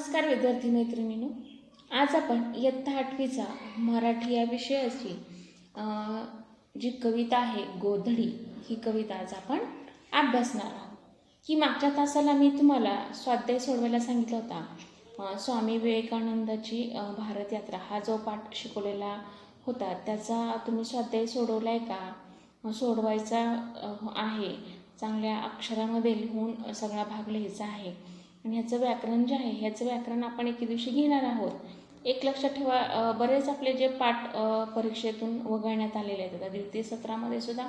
नमस्कार विद्यार्थी मैत्रिणीनो. आज आपण इयत्ता आठवीचा मराठी या विषयाची जी कविता आहे गोधडी ही कविता आज आपण अभ्यासणार आहोत. की मागच्या तासाला मी तुम्हाला स्वाध्याय सोडवायला सांगितला होता. स्वामी विवेकानंदाची भारतयात्रा भारत यात्रा हा जो पाठ शिकवलेला होता त्याचा तुम्ही स्वाध्याय सोडवला आहे का सोडवायचा आहे. चांगल्या अक्षरामध्ये लिहून सगळा भाग लिहायचा आहे. आणि ह्याचं व्याकरण जे आहे ह्याचं व्याकरण आपण एके दिवशी घेणार आहोत. एक लक्षात ठेवा बरेच आपले जे पाठ परीक्षेतून वगळण्यात आलेले आहेत आता द्वितीय सत्रामध्ये सुद्धा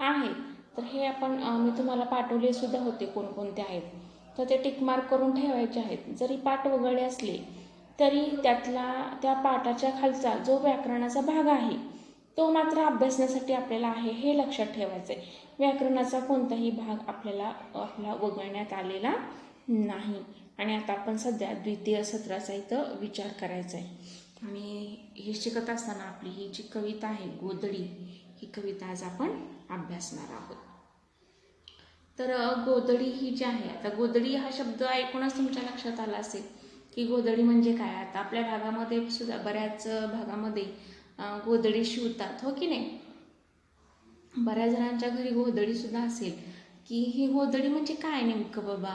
आहेत तर हे आपण मी तुम्हाला पाठवले सुद्धा होते कोणकोणते आहेत. तर ते टिक मार्क करून ठेवायचे आहेत. जरी पाठ वगळले असले तरी त्यातला त्या पाठाच्या खालचा जो व्याकरणाचा भाग आहे तो मात्र अभ्यासण्यासाठी आपल्याला आहे हे लक्षात ठेवायचं आहे व्याकरणाचा कोणताही भाग आपल्याला आपला वगळण्यात आलेला नाही. आणि आता आपण सध्या द्वितीय सत्राचा इथं विचार करायचा आहे. आणि हे शिकत असताना आपली ही जी कविता आहे गोदडी ही कविता आज आपण अभ्यासणार आहोत. तर गोदडी ही जी आहे आता गोदडी हा शब्द ऐकूनच तुमच्या लक्षात आला असेल की गोदडी म्हणजे काय? आता आपल्या भागामध्ये सुद्धा बऱ्याच भागामध्ये गोदडी शिवतात हो की नाही? बऱ्याच जणांच्या घरी गोधडी सुद्धा असेल. की ही गोधडी म्हणजे काय नेमकं बाबा?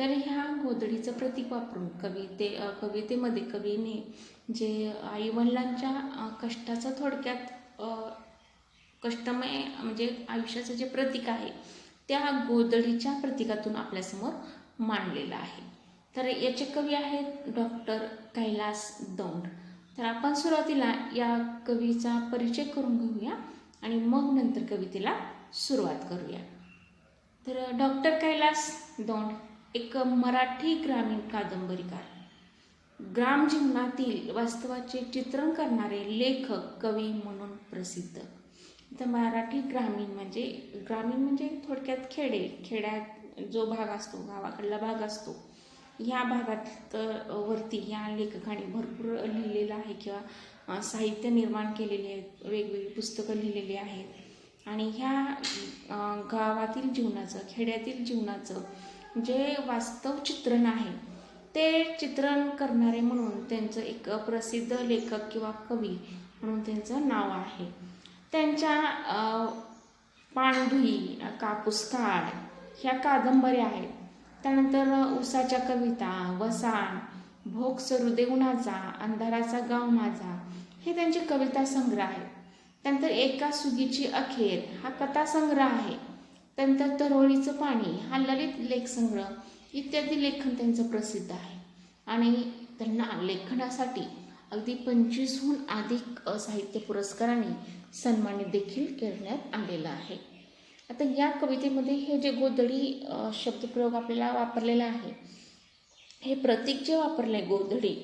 तर ह्या गोधडीचं प्रतीक वापरून कविते कवितेमध्ये कवीने जे आईवडिलांच्या कष्टाचं थोडक्यात कष्टमय म्हणजे आयुष्याचं जे प्रतीक आहे त्या गोधडीच्या प्रतीकातून आपल्यासमोर मांडलेलं आहे. तर याचे कवी आहेत डॉक्टर कैलास दौंड. तर आपण सुरुवातीला या कवीचा परिचय करून घेऊया आणि मग नंतर कवितेला सुरुवात करूया. तर डॉक्टर कैलास दौंड एक मराठी ग्रामीण कादंबरीकार. ग्रामजीवनातील वास्तवाचे चित्रण करणारे लेखक कवी म्हणून प्रसिद्ध. तर मराठी ग्रामीण म्हणजे ग्रामीण म्हणजे थोडक्यात खेडे खेड्यात जो भाग असतो गावाकडला भाग असतो ह्या भागात वरती ह्या लेखकाने भरपूर लिहिलेलं आहे किंवा साहित्य निर्माण केलेले आहेत वेगवेगळी पुस्तकं लिहिलेली आहेत. आणि ह्या गावातील जीवनाचं खेड्यातील जीवनाचं जे वास्तव चित्रण आहे ते चित्रण करणारे म्हणून त्यांचं एक प्रसिद्ध लेखक किंवा कवी म्हणून त्यांचं नाव आहे. त्यांच्या अ, पाणधुई कापूस काळ ह्या कादंबऱ्या आहेत. त्यानंतर उसाच्या कविता वसाण भोग सरुदे उन्हाचा अंधाराचा गाव माझा हे त्यांचे कविता संग्रह आहेत. त्यानंतर एका सुगीची अखेर हा कथा संग्रह आहे. त्यानंतर तरोळीचं पाणी हा ललित लेख संग्रह इत्यादी लेखन त्यांचं प्रसिद्ध आहे. आणि त्यांना लेखनासाठी अगदी पंचवीसहून अधिक साहित्य पुरस्कारांनी सन्मानित देखील करण्यात आलेलं आहे. आता या कवितेमध्ये हे जे गोधडी शब्दप्रयोग आपल्याला वापरलेला आहे हे प्रतीक जे वापरलं आहे गोधडी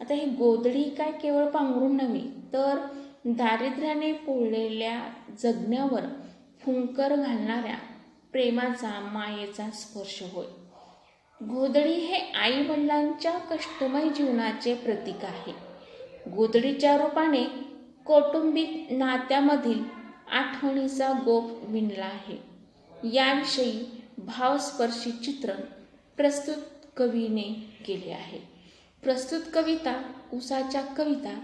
आता हे गोधडी काय केवळ पांघरून नव्हे तर दारिद्र्याने पोळलेल्या जगण्यावर फुंकर घालणाऱ्या प्रेमाचा मायेचा स्पर्श होय. गोधडी हे आई वडिलांच्या कष्टमय जीवनाचे प्रतीक आहे. गोधडीच्या रूपाने कौटुंबिक नात्यामधील आठवणीचा गोप विणला आहे. याविषयी भावस्पर्शी चित्रण प्रस्तुत कवीने केले आहे. प्रस्तुत कविता उसाच्या कविता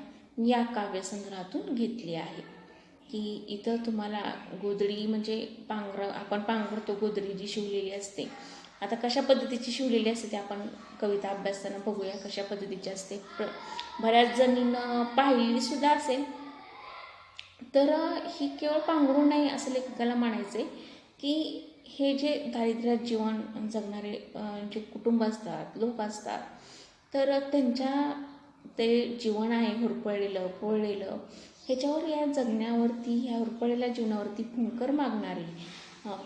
या काव्यसंग्रहातून घेतली आहे. की इथं तुम्हाला गोधडी म्हणजे पांघरं आपण पांघरतो गोधडी जी शिवलेली असते. आता कशा पद्धतीची शिवलेली असते ते आपण कविता अभ्यासताना बघूया कशा पद्धतीची असते. प्र बऱ्याच जणीनं पाहिलेली सुद्धा असेल. तर ही केवळ पांघरून नाही असं लेखकाला म्हणायचं आहे की हे जे दारिद्र्यात जीवन जगणारे जे कुटुंब असतात लोक असतात तर त्यांच्या ते जीवन आहे हुरपळलेलं पोळलेलं. ह्याच्यावर या जगण्यावरती ह्या हुरपळलेल्या जीवनावरती फुंकर मागणारी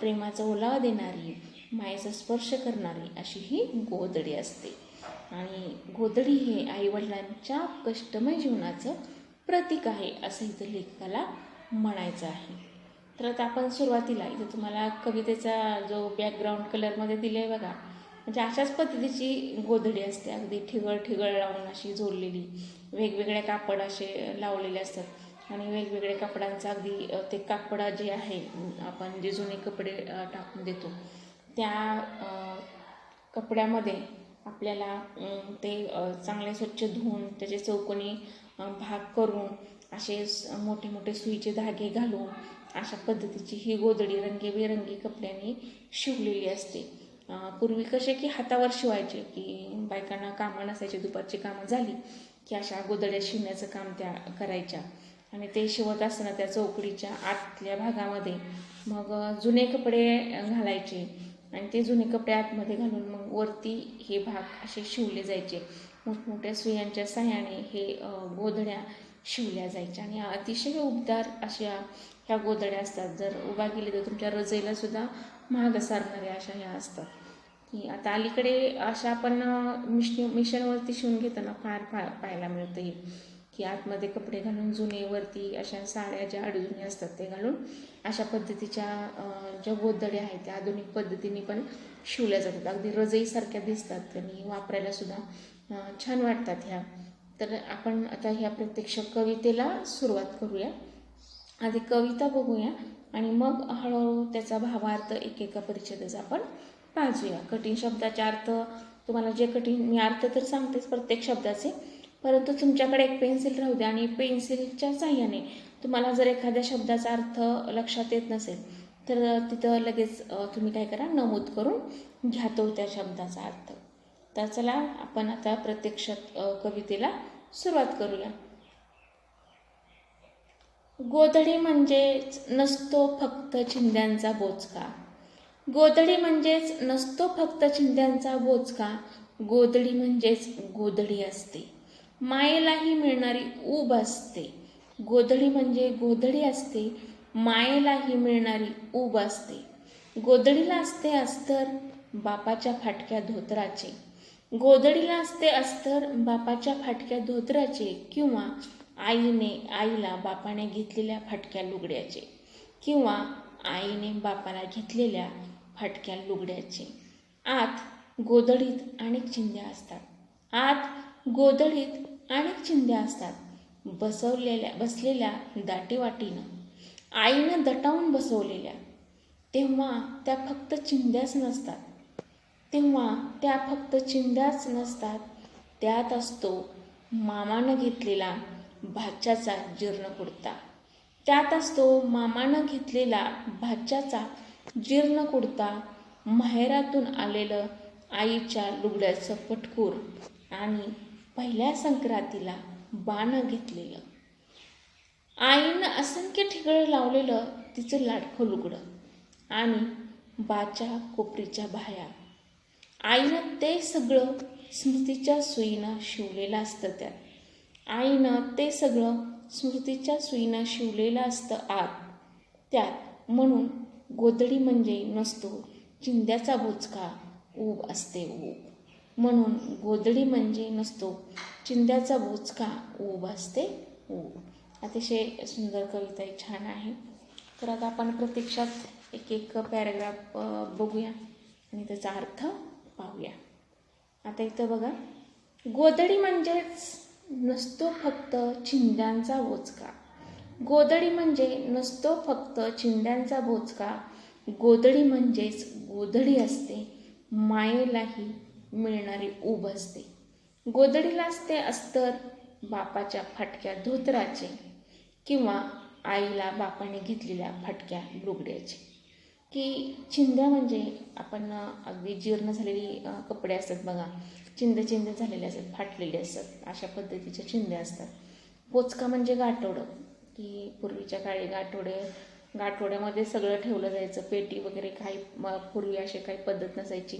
प्रेमाचा ओलावा देणारी मायेचा स्पर्श करणारी अशी ही गोधडी असते. आणि गोधडी हे आईवडिलांच्या कष्टमय जीवनाचं प्रतीक आहे असं इथं लेखकाला म्हणायचं आहे. तर आता आपण सुरुवातीला इथं तुम्हाला कवितेचा जो बॅकग्राऊंड कलरमध्ये दिले आहे बघा म्हणजे अशाच पद्धतीची गोधडी असते. अगदी ठिगळ ठिगळ लावून अशी जोडलेली वेगवेगळे कापड असे लावलेले असतात. आणि वेगवेगळ्या कपड्यांचा अगदी ते कापडा जे आहे आपण जे जुने कपडे टाकून देतो त्या कपड्यामध्ये आपल्याला ते चांगले स्वच्छ धुवून त्याचे चौकोनी भाग करून असे मोठे मोठे सुईचे धागे घालून अशा पद्धतीची ही गोधडी रंगीबेरंगी कपड्यांनी शिवलेली असते. पूर्वी कसे की हातावर शिवायचे की बायकांना कामं नसायची दुपारची कामं झाली की अशा गोधड्या शिवण्याचं काम त्या करायच्या. आणि ते शिवत असताना त्या चौकडीच्या आतल्या भागामध्ये मग जुने कपडे घालायचे आणि ते जुने कपडे आतमध्ये घालून मग वरती हे भाग असे शिवले जायचे. मोठमोठ्या सुयांच्या साह्याने हे गोधड्या शिवल्या जायच्या. आणि अतिशय उबदार अशा ह्या गोधड्या असतात. जर उभा केली तर तुमच्या रजईला सुद्धा महाग सारणाऱ्या अशा ह्या असतात. की आता अलीकडे अशा आपण मिश मिशनवरती शिवून घेताना फार पा पाहायला मिळतं हे की आतमध्ये कपडे घालून जुने वरती अशा साड्या ज्या अडजुने असतात ते घालून अशा पद्धतीच्या ज्या गोधड्या आहेत त्या आधुनिक पद्धतीने पण शिवल्या जातात. अगदी रजईसारख्या दिसतात आणि वापरायला सुद्धा छान वाटतात ह्या. तर आपण आता ह्या प्रत्यक्ष कवितेला सुरुवात करूया. आधी कविता बघूया आणि मग हळूहळू त्याचा भावार्थ एकेका परिच्छेदाचा आपण पाजूया कठीण शब्दाचे अर्थ तुम्हाला जे कठीण मी अर्थ तर सांगतेच प्रत्येक शब्दाचे परंतु तुमच्याकडे एक पेन्सिल राहू द्या आणि पेन्सिलच्या साह्याने तुम्हाला जर एखाद्या शब्दाचा अर्थ लक्षात येत नसेल तर तिथं लगेच तुम्ही काय करा नमूद करून घ्या तो त्या शब्दाचा अर्थ. तर चला आपण आता प्रत्यक्ष कवितेला सुरुवात करूया. गोधडी म्हणजेच नसतो फक्त चिंध्यांचा बोचका. गोधडी म्हणजेच नसतो फक्त चिंध्यांचा बोचका. गोधडी म्हणजेच गोधडी असते. मायेलाही मिळणारी ऊब असते. गोधडी म्हणजे गोधडी असते. मायेलाही मिळणारी ऊब असते. गोधडीला असते अस्तर बापाच्या फाटक्या धोतराचे. गोधडीला असते अस्तर बापाच्या फाटक्या धोतराचे किंवा आईने आईला बापाने घेतलेल्या फाटक्या लुगड्याचे किंवा आईने बापाला घेतलेल्या फाटक्या लुगड्याचे. आत गोधडीत अनेक चिंध्या असतात. आत गोधडीत अनेक चिंध्या असतात. बसवलेल्या बसलेल्या दाटीवाटीनं. आईनं दटावून बसवलेल्या. तेव्हा त्या फक्त चिंध्याच नसतात. तेव्हा त्या फक्त चिंध्याच नसतात. त्यात असतो मामानं घेतलेला भाच्याचा जीर्ण कुडता. त्यात असतो मामानं घेतलेला भाच्याचा जीर्ण कुडता. माहेरातून आलेलं आईच्या लुगड्याचं पटकूर आणि पहिल्या संक्रांतीला बाणं घेतलेलं. आईनं असंख्य ठिगळं लावलेलं तिचं लाडखं लुगडं आणि बाच्या कोपरीच्या बाया आईनं ते सगळं स्मृतीच्या सुईनं शिवलेलं असतं त्यात. आईनं ते सगळं स्मृतीच्या सुईनं शिवलेलं असतं आत. त्यात म्हणून गोधडी म्हणजे नसतो चिंध्याचा बोचका ऊब असते ऊब. म्हणून गोधडी म्हणजे नसतो. चिंध्याचा बोचका ऊब असते. ऊब. अतिशय सुंदर कविता आहे. छान आहे. तर आता आपण प्रत्यक्षात एक एक पॅराग्राफ बघूया. आणि त्याचा अर्थ पाहूया. आता इथं बघा. गोधडी म्हणजेच नसतो फक्त चिंध्यांचा बोचका. गोधडी म्हणजे नसतो फक्त चिंध्यांचा बोचका. गोधडी म्हणजेच गोधडी असते. मायेलाही मिळणारी ऊब असते. गोधडीला असते अस्तर बापाच्या फाटक्या धोतराचे किंवा आईला बापाने घेतलेल्या फाटक्या लुगड्याचे की चिंध्या म्हणजे आपण अगदी जीर्ण झालेली कपडे असतात बघा. चिंद चिंद झालेले असतात फाटलेले असतात. अशा पद्धतीच्या चिंध्या असतात. पोचका म्हणजे गाठोडं. की पूर्वीच्या काळी गाठोडे गाठोड्यामध्ये सगळं ठेवलं जायचं. पेटी वगैरे काही पूर्वी अशी काही पद्धत नसायची.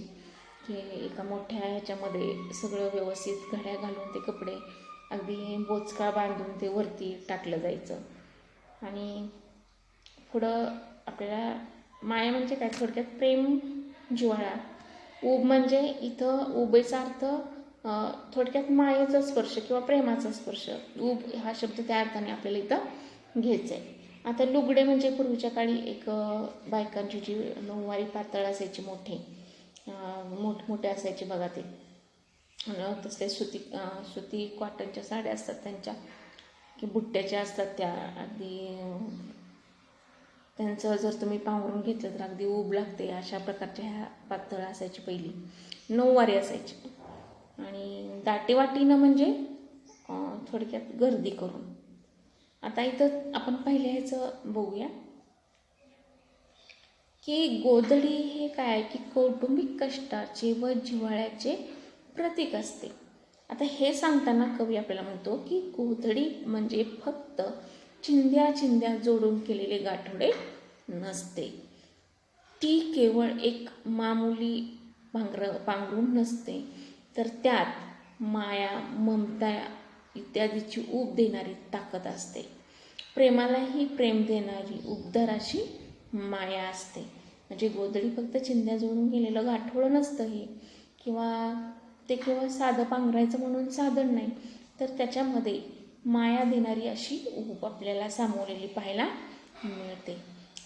की एका मोठ्या ह्याच्यामध्ये सगळं व्यवस्थित घड्या घालून ते कपडे अगदी बोचका बांधून ते वरती टाकलं जायचं. आणि पुढं आपल्याला माया म्हणजे काय? थोडक्यात प्रेम जिव्हाळा ऊब म्हणजे इथं उबेचा अर्थ थोडक्यात मायेचा स्पर्श किंवा प्रेमाचा स्पर्श. ऊब हा शब्द त्या अर्थाने आपल्याला इथं घ्यायचा आहे आता लुगडे म्हणजे पूर्वीच्या काळी एक बायकांची जी नऊवारी पातळ असायची मोठी मोठमोठे असायचे बघा ते. तसे तसले सुती सुती कॉटनच्या साड्या असतात त्यांच्या. की बुट्ट्याच्या असतात त्या. अगदी त्यांचं जर तुम्ही पांघरून घेतलं तर अगदी ऊब लागते अशा प्रकारच्या ह्या पातळ असायची पहिली. नऊवारी असायची. आणि दाटेवाटीनं म्हणजे थोडक्यात गर्दी करून. आता इथं आपण पहिल्या ह्याचं बघूया. की गोधडी हे काय? की कौटुंबिक कष्टाचे व जिव्हाळ्याचे प्रतीक असते. आता हे सांगताना कवी आपल्याला म्हणतो की गोधडी म्हणजे फक्त चिंध्या चिंध्या जोडून केलेले गाठोडे नसते. ती केवळ एक मामुली पांघर पांघरून नसते. तर त्यात माया ममता इत्यादीची ऊब देणारी ताकद असते. प्रेमालाही प्रेम देणारी उबदार अशी माया असते. म्हणजे गोधडी फक्त चिंध्या जोडून गेलेलं गाठोळं नसतं हे. किंवा ते केवळ साधं पांघरायचं म्हणून साधन नाही तर त्याच्यामध्ये माया देणारी अशी ऊब आपल्याला सामोरलेली पाहायला मिळते.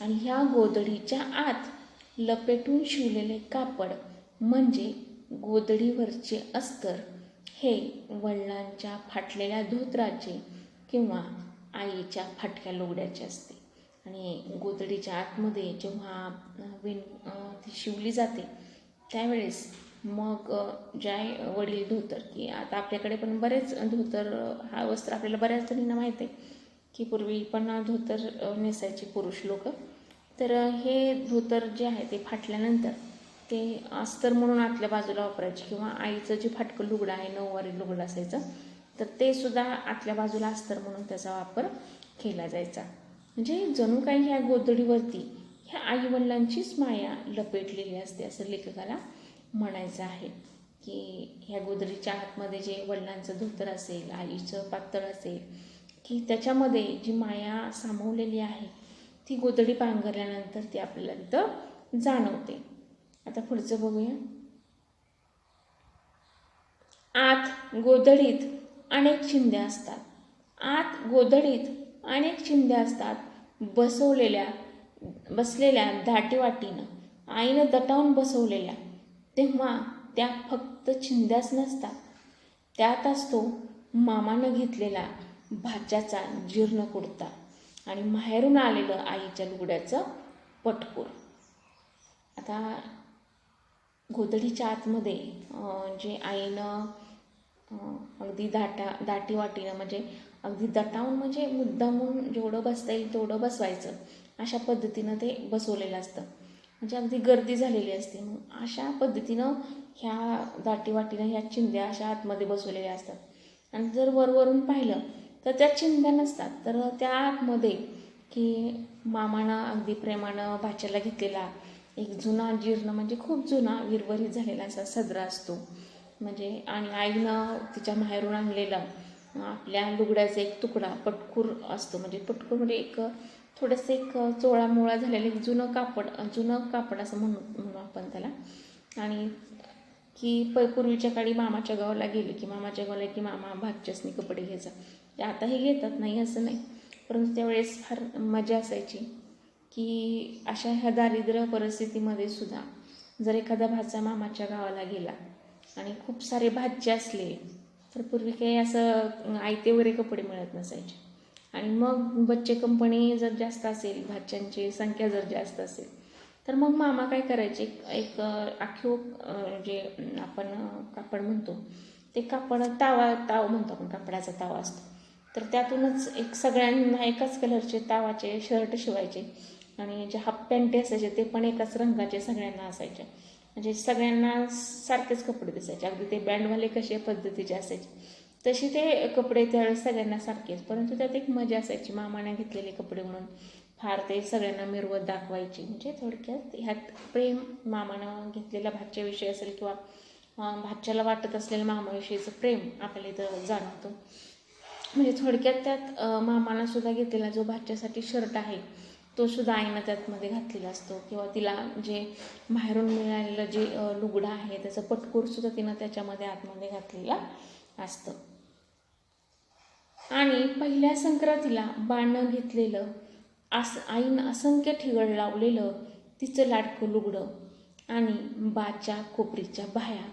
आणि ह्या गोधडीच्या आत लपेटून शिवलेले कापड म्हणजे गोधडीवरचे अस्तर हे वडिलांच्या फाटलेल्या धोत्राचे किंवा आईच्या फाटक्या लुगड्याचे असते. आणि गोधडीच्या आतमध्ये जेव्हा विण ती शिवली जाते त्यावेळेस मग अ, ज्या वडील धोतर की आता आपल्याकडे पण बरेच धोतर हा वस्त्र आपल्याला बऱ्याच जणींना माहीत आहे की पूर्वी पण धोतर नेसायचे पुरुष लोक. तर हे धोतर जे आहे ते फाटल्यानंतर ते अस्तर म्हणून आतल्या बाजूला वापरायचे किंवा आईचं जे फाटकं लुगडं आहे नऊवारी लुगडं असायचं तर ते सुद्धा आतल्या बाजूला अस्तर म्हणून त्याचा वापर केला जायचा. म्हणजे जणू काही ह्या गोधडीवरती ह्या आईवडिलांचीच माया लपेटलेली असते असं लेखकाला म्हणायचं आहे की ह्या गोधडीच्या आतमध्ये जे वडिलांचं धोतर असेल आईचं पातळ असेल की त्याच्यामध्ये जी माया सामावलेली आहे ती गोधडी पांघरल्यानंतर ती आपल्याला तिथं जाणवते. आता पुढचं बघूया. आत गोधडीत अनेक चिंध्या असतात. आत गोधडीत अनेक चिंध्या असतात बसवलेल्या बसलेल्या दाटीवाटीनं आईनं दटावून बसवलेल्या. तेव्हा त्या फक्त चिंध्याच नसतात. त्यात असतो मामानं घेतलेला भाच्याचा जीर्ण कुडता आणि माहेरून आलेलं आईच्या लुगड्याचं पटकूर आता गोधडीच्या आतमध्ये जे आईनं अगदी दाटा दाटीवाटीनं म्हणजे अगदी दटावून म्हणजे मुद्दामून जेवढं बसता येईल तेवढं बसवायचं. अशा पद्धतीनं ते बसवलेलं असतं. म्हणजे अगदी गर्दी झालेली असते. मग अशा पद्धतीनं ह्या दाटीवाटीनं ह्या चिंध्या अशा आतमध्ये बसवलेल्या असतात. आणि जर वरवरून पाहिलं तर त्या चिंध्या नसतात. तर त्या आतमध्ये की मामानं अगदी प्रेमानं भाच्याला घेतलेला एक जुना जीर्ण म्हणजे खूप जुना विरवरीत झालेला असा सदरा असतो. म्हणजे आणि आईनं तिच्या माहेरून आणलेला आपल्या लुगड्याचा एक तुकडा पटकूर असतो. म्हणजे पटकूर म्हणजे एक थोडंसं एक चोळामोळा झालेलं एक जुनं कापड जुनं कापड असं म्हणू म्हणू आपण त्याला. आणि की प पूर्वीच्या काळी मामाच्या गावाला गेले की मामाच्या गावाला की मामा भागच्यासनी कपडे घ्यायचा. ते आताही घेतात नाही असं नाही. परंतु त्यावेळेस फार मजा असायची की अशा ह्या दारिद्र्य परिस्थितीमध्ये सुद्धा जर एखादा भाचा मामाच्या गावाला गेला आणि खूप सारे भाज्य असले तर पूर्वी काही असं आयते वगैरे कपडे मिळत नसायचे. आणि मग बच्चे कंपनी जर जास्त असेल भाज्यांची संख्या जर जास्त असेल तर मग मामा काय करायचे? एक आखीव जे आपण कापड म्हणतो ते कापड तावा ताव म्हणतो आपण कापडाचा तावा असतो. तर त्यातूनच एक सगळ्यांना एकाच कलरचे तावाचे शर्ट शिवायचे आणि जे हाफ पॅन्टे असायचे ते पण एकाच रंगाचे सगळ्यांना असायचे. म्हणजे सगळ्यांना सारखेच कपडे दिसायचे. अगदी ते बँडवाले कसे पद्धतीचे असायचे. तशी ते कपडे त्यावेळेस सगळ्यांना सारखेच. परंतु त्यात एक मजा असायची. मामाने घेतलेले कपडे म्हणून फार ते सगळ्यांना मिरवत दाखवायची. म्हणजे थोडक्यात ह्यात प्रेम मामानं घेतलेल्या भाच्याविषयी असेल किंवा भाच्याला वाटत असलेलं मामाविषयीचं प्रेम आपल्याला इथं जाणवतं. म्हणजे थोडक्यात त्यात मामानं सुद्धा घेतलेला जो भाच्यासाठी शर्ट आहे तो सुद्धा आईनं त्यातमध्ये घातलेला असतो. किंवा तिला जे बाहेरून मिळालेलं जे लुगडं आहे त्याचं पटकूर सुद्धा तिनं त्याच्यामध्ये आतमध्ये घातलेला असतं. आणि पहिल्या संक्रांतीला बाणं घेतलेलं आस आईनं असंख्य ठिगळ लावलेलं तिचं लाडकं लुगडं आणि बाच्या कोपरीच्या बाह्या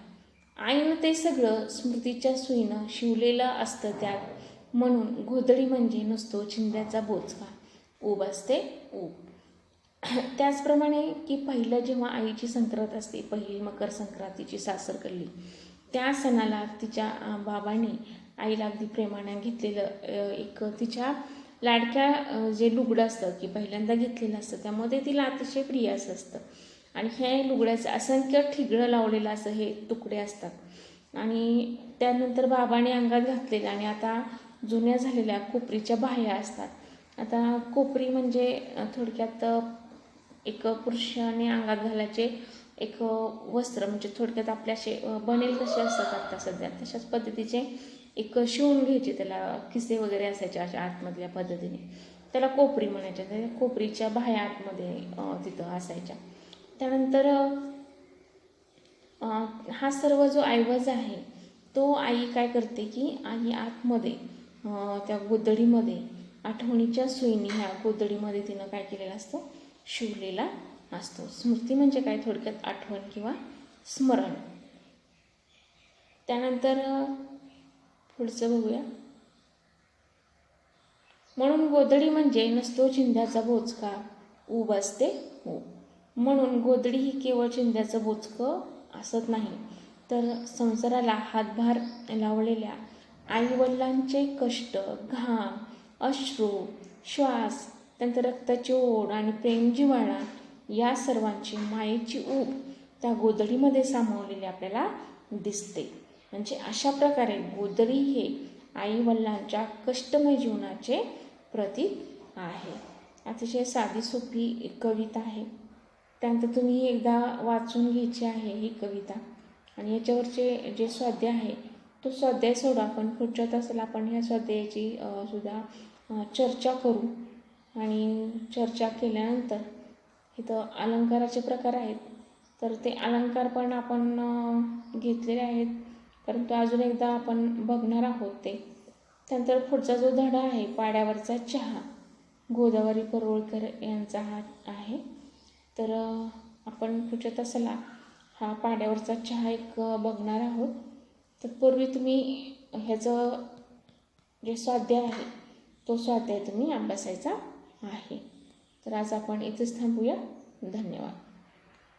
आईनं ते सगळं स्मृतीच्या सुईनं शिवलेलं असतं त्यात. म्हणून गोधडी म्हणजे नसतो चिंध्याचा बोचका. ऊब असते ऊब. त्याचप्रमाणे की पहिलं जेव्हा आईची संक्रांत असते पहिली मकर संक्रांतीची सासर कल्ली त्या सणाला तिच्या बाबांनी आईला अगदी प्रेमाने घेतलेलं एक तिच्या लाडक्या जे लुगडं असतं की पहिल्यांदा घेतलेलं असतं त्यामध्ये तिला अतिशय प्रिय असं असतं. आणि हे लुगड्याचं असंख्य ठिगळं लावलेलं असं हे तुकडे असतात. आणि त्यानंतर बाबाने अंगात घातलेलं आणि आता जुन्या झालेल्या कोपरीच्या बाह्या असतात. आता कोपरी म्हणजे थोडक्यात एक पुरुषाने अंगात घालायचे एक वस्त्र म्हणजे थोडक्यात आपले असे बनेल कसे असतात आता सध्या. तशाच पद्धतीचे एक शिवून घ्यायचे त्याला किसे वगैरे असायचे अशा आतमधल्या पद्धतीने. त्याला कोपरी म्हणायच्या त्या कोपरीच्या बाह्या आतमध्ये तिथं असायच्या. त्यानंतर हा सर्व जो ऐवज आहे तो आई काय करते की आई आतमध्ये त्या गोदडीमध्ये आठवणीच्या सुईने ह्या गोदडीमध्ये तिनं काय केलेलं असतं? शिवलेला असतो. स्मृती म्हणजे काय? थोडक्यात आठवण किंवा स्मरण. त्यानंतर पुढचं बघूया. म्हणून गोदडी म्हणजे नसतो चिंध्याचा बोचका ऊब असते हो म्हणून गोदडी ही केवळ चिंध्याचं बोचकं असत नाही. तर संसाराला हातभार लावलेल्या आईवडिलांचे कष्ट घाम अश्रू श्वास त्यानंतर रक्ताची ओढ आणि प्रेमजीवाळा या सर्वांची मायेची ऊब त्या गोदडीमध्ये सामावलेली आपल्याला दिसते. म्हणजे अशा प्रकारे गोदडी हे आईवडिलांच्या कष्टमय जीवनाचे प्रतीक आहे. अतिशय साधी सोपी कविता आहे. त्यानंतर तुम्ही एकदा वाचून घ्यायची आहे ही कविता. आणि याच्यावरचे जे स्वाध्याय आहे तो स्वाध्याय सोडा आपण पुढच्या तासाला आपण ह्या स्वाध्यायाची सुद्धा चर्चा करू. आणि चर्चा केल्यानंतर इथं अलंकाराचे प्रकार आहेत. तर ते अलंकार पण आपण घेतलेले आहेत. परंतु अजून एकदा आपण बघणार आहोत ते. त्यानंतर पुढचा जो धडा आहे पाड्यावरचा चहा. गोदावरी परोळकर यांचा हा आहे. तर आपण पुढच्या तासाला हा पाड्यावरचा चहा एक बघणार आहोत. तत्पूर्वी तुम्ही ह्याचं जे स्वाध्याय आहे तो स्वाध्याय तुम्ही अभ्यासायचा आहे. तर आज आपण इथेच थांबूया. धन्यवाद.